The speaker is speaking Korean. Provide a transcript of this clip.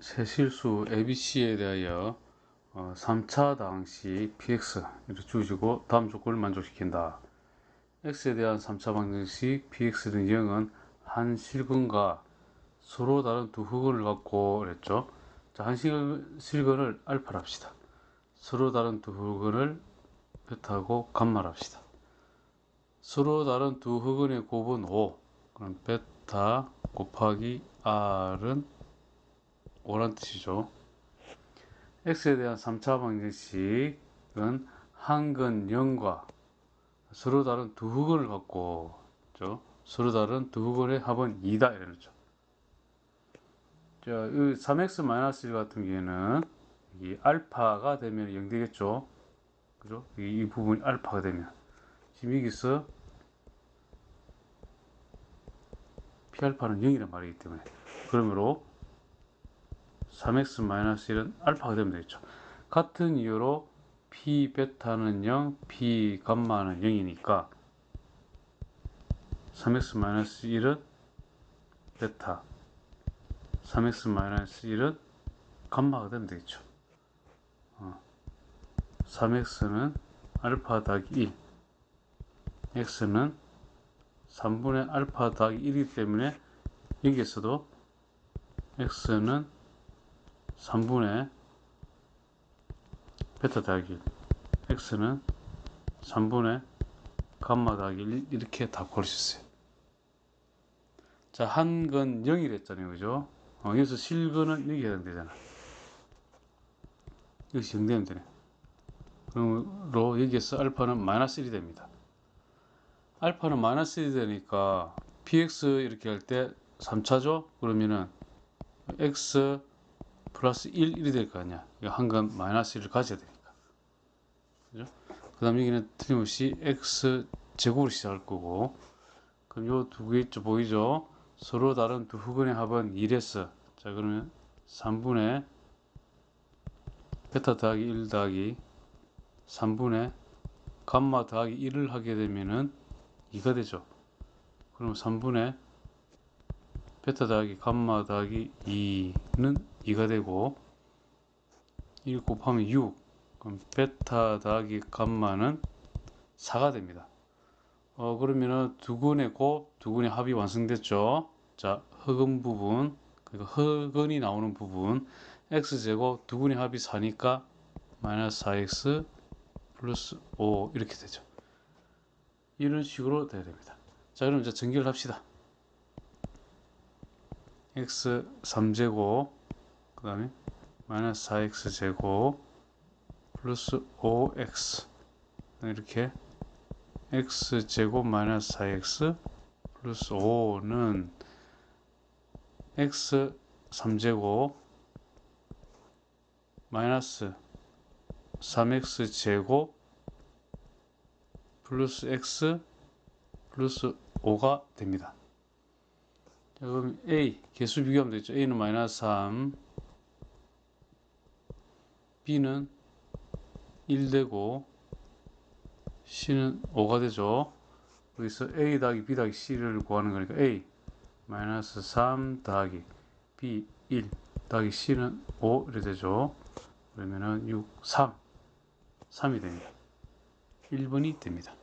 세실수 ABC에 대하여 어, 3차 당시 px 이렇게 주시고 다음 조건을 만족시킨다. x에 대한 3차 방정식 px는 0은 한 실근과 서로 다른 두 흑원을 갖고 그랬죠. 자, 한 실, 실근을 알파로 합시다. 서로 다른 두 흑원을 베타하고 감마로 합시다. 서로 다른 두 흑원의 곱은 5. 그럼 베타 곱하기 r은 5란 뜻이죠. x에 대한 3차 방정식은 한 근 0과 서로 다른 두 흑원을 갖고 있죠. 서로 다른 두 흑원의 합은 2다 이러죠. 자, 이 3x-1 같은 경우에는 이 알파가 되면 0 되겠죠. 그죠? 이, 이 부분이 알파가 되면 지금 여기서 P알파는 0이란 말이기 때문에 그러므로 3x-1은 알파가 되면 되겠죠. 같은 이유로 P 베타는 0, P 감마는 0이니까 3x-1은 베타 3x-1은 감마가 되면 되겠죠. 어. 3x는 알파 더하기 1 x는 3분의 알파 더하기 1이기 때문에 여기에서도 x는 3분의 베타 더하기 1 x는 3분의 감마 더하기 1 이렇게 다 고를 수 있어요. 자, 한 건 0이랬잖아요. 그죠? 어, 여기서 실근은 여기 해당되잖아. 여기서 0 되면 되네. 그러므로 여기에서 알파는 마이너스 1이 됩니다. 알파는 마이너스 1이 되니까 px 이렇게 할 때 3차죠? 그러면은 x 플러스 1, 1이 될 거 아니야. 한건 마이너스 1을 가져야 되니까. 그죠? 그 다음 여기는 틀림없이 x 제곱으로 시작할 거고 그럼 요 두 개 있죠? 보이죠? 서로 다른 두 흑원의 합은 1에서 자 그러면 3분의 베타 더하기 1 더하기 3분의 감마 더하기 1을 하게 되면은 2가 되죠. 그럼 3분의 베타 더하기 감마 더하기 2는 2가 되고 1 곱하면 6 그럼 베타 더하기 감마는 4가 됩니다. 어 그러면은 두 근의 곱, 두 근의 합이 완성됐죠. 자, 흑은 부분, 그러니까 흑은이 나오는 부분 x제곱 두 근의 합이 4니까 마이너스 4x 플러스 5 이렇게 되죠. 이런 식으로 돼야 됩니다. 자, 그럼 이제 전개를 합시다. X 3제곱 그 다음에 마이너스 4x 제곱 플러스 5x 이렇게 x 제곱 마이너스 4x 플러스 5는 x 3제곱 마이너스 3x 제곱 플러스 x 플러스 5가 됩니다. 자, 그럼 a 개수 비교하면 되죠. a는 마이너스 3 b는 1 되고 c는 5가 되죠. 여기서 a 더하기 b 더하기 c를 구하는 거니까 a 마이너스 3 더하기 b 1 더하기 c는 5 이렇게 되죠. 그러면은 6, 3 3이 됩니다. 1번이 됩니다.